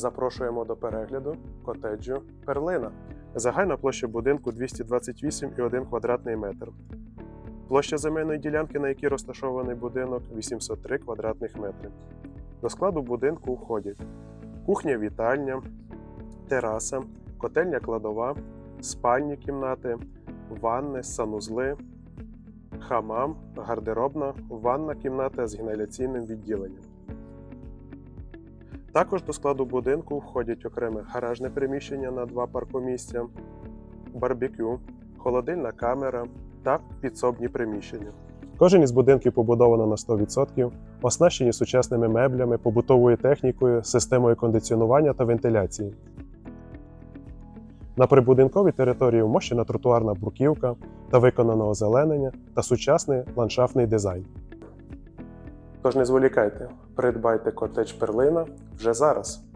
Запрошуємо до перегляду котеджу Перлина. Загальна площа будинку 228,1 квадратний метр. Площа земельної ділянки, на якій розташований будинок 803 квадратних метри. До складу будинку входять кухня, вітальня, тераса, котельня кладова, спальні кімнати, ванни, санузли, хамам, гардеробна, ванна кімната з інгаляційним відділенням. Також до складу будинку входять окреме гаражне приміщення на два паркомісця, барбекю, холодильна камера та підсобні приміщення. Кожен із будинків побудовано на 100%, оснащені сучасними меблями, побутовою технікою, системою кондиціонування та вентиляції. На прибудинковій території вмощена тротуарна бруківка та виконано озеленення та сучасний ландшафтний дизайн. Тож не зволікайте, придбайте котедж Перлина вже зараз.